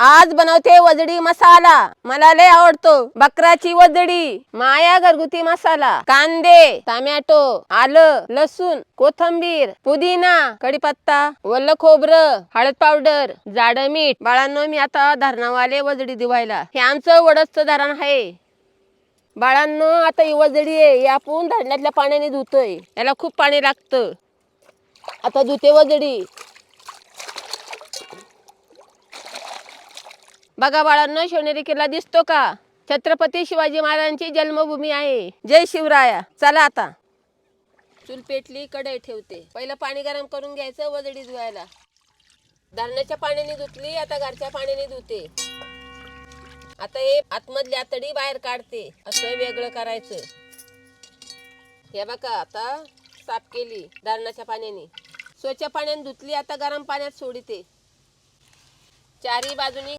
आज बनवते वजडी मसाला. मला लय आवडतो. बकराची वजडी माया घरगुती मसाला कांदे टमॅटो आलं लसूण कोथंबीर पुदिना कढीपत्ता वल्ल खोबरं हळद पावडर जाड मीठ. बाळांनो मी आता धरणावाले वजडी दिवायला हे आमचं वडच धरण आहे. बाळांनो आता ही वजडी आहे. ही आपण धरणातल्या पाण्याने धुतोय. याला खूप पाणी लागतं. आता धुते वजडी. बघा बाळांनो शिवनेरी किल्ला दिसतो का? छत्रपती शिवाजी महाराजांची जन्मभूमी आहे. जय शिवराया. चला आता. चूल पेटली कढई ठेवते. पहिलं पाणी गरम करून घ्यायचं वजडी धुवायला. धरणाच्या पाण्याने धुतली आता घरच्या पाण्याने धुते. आता हे आतमधली आतडी बाहेर काढते. असं वेगळं करायचं. हे बघा आता साफ केली धरणाच्या पाण्याने. स्वच्छ पाण्याने धुतली आता गरम पाण्यात सोडते. चारी बाजूनी